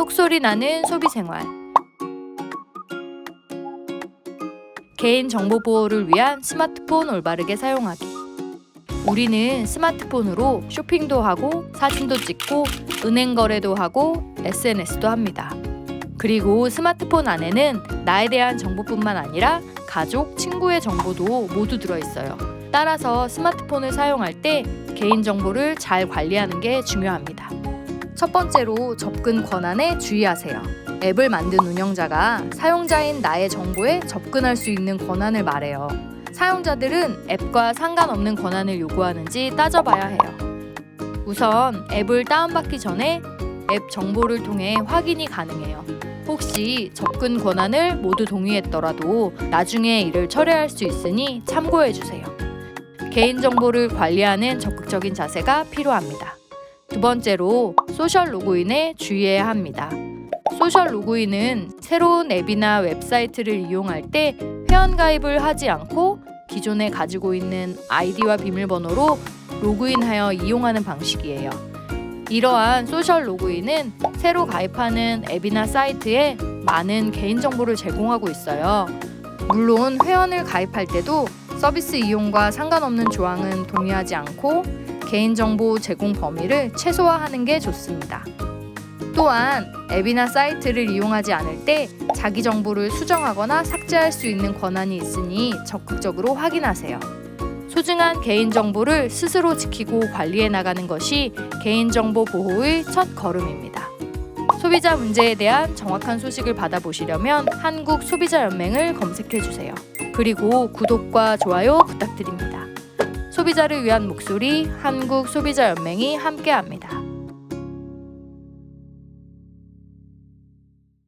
똑소리 나는 소비 생활. 개인 정보 보호를 위한 스마트폰 올바르게 사용하기. 우리는 스마트폰으로 쇼핑도 하고 사진도 찍고 은행 거래도 하고 SNS도 합니다. 그리고 스마트폰 안에는 나에 대한 정보뿐만 아니라 가족, 친구의 정보도 모두 들어 있어요. 따라서 스마트폰을 사용할 때 개인 정보를 잘 관리하는 게 중요합니다. 첫 번째로 접근 권한에 주의하세요. 앱을 만든 운영자가 사용자인 나의 정보에 접근할 수 있는 권한을 말해요. 사용자들은 앱과 상관없는 권한을 요구하는지 따져봐야 해요. 우선 앱을 다운받기 전에 앱 정보를 통해 확인이 가능해요. 혹시 접근 권한을 모두 동의했더라도 나중에 이를 철회할 수 있으니 참고해 주세요. 개인정보를 관리하는 적극적인 자세가 필요합니다. 두 번째로 소셜 로그인에 주의해야 합니다. 소셜 로그인은 새로운 앱이나 웹사이트를 이용할 때 회원가입을 하지 않고 기존에 가지고 있는 아이디와 비밀번호로 로그인하여 이용하는 방식이에요. 이러한 소셜 로그인은 새로 가입하는 앱이나 사이트에 많은 개인정보를 제공하고 있어요. 물론 회원을 가입할 때도 서비스 이용과 상관없는 조항은 동의하지 않고 개인정보 제공 범위를 최소화하는 게 좋습니다. 또한 앱이나 사이트를 이용하지 않을 때 자기 정보를 수정하거나 삭제할 수 있는 권한이 있으니 적극적으로 확인하세요. 소중한 개인정보를 스스로 지키고 관리해 나가는 것이 개인정보 보호의 첫 걸음입니다. 소비자 문제에 대한 정확한 소식을 받아보시려면 한국 소비자연맹을 검색해 주세요. 그리고 구독과 좋아요 부탁드립니다. 소비자를 위한 목소리 한국 소비자연맹이 함께합니다.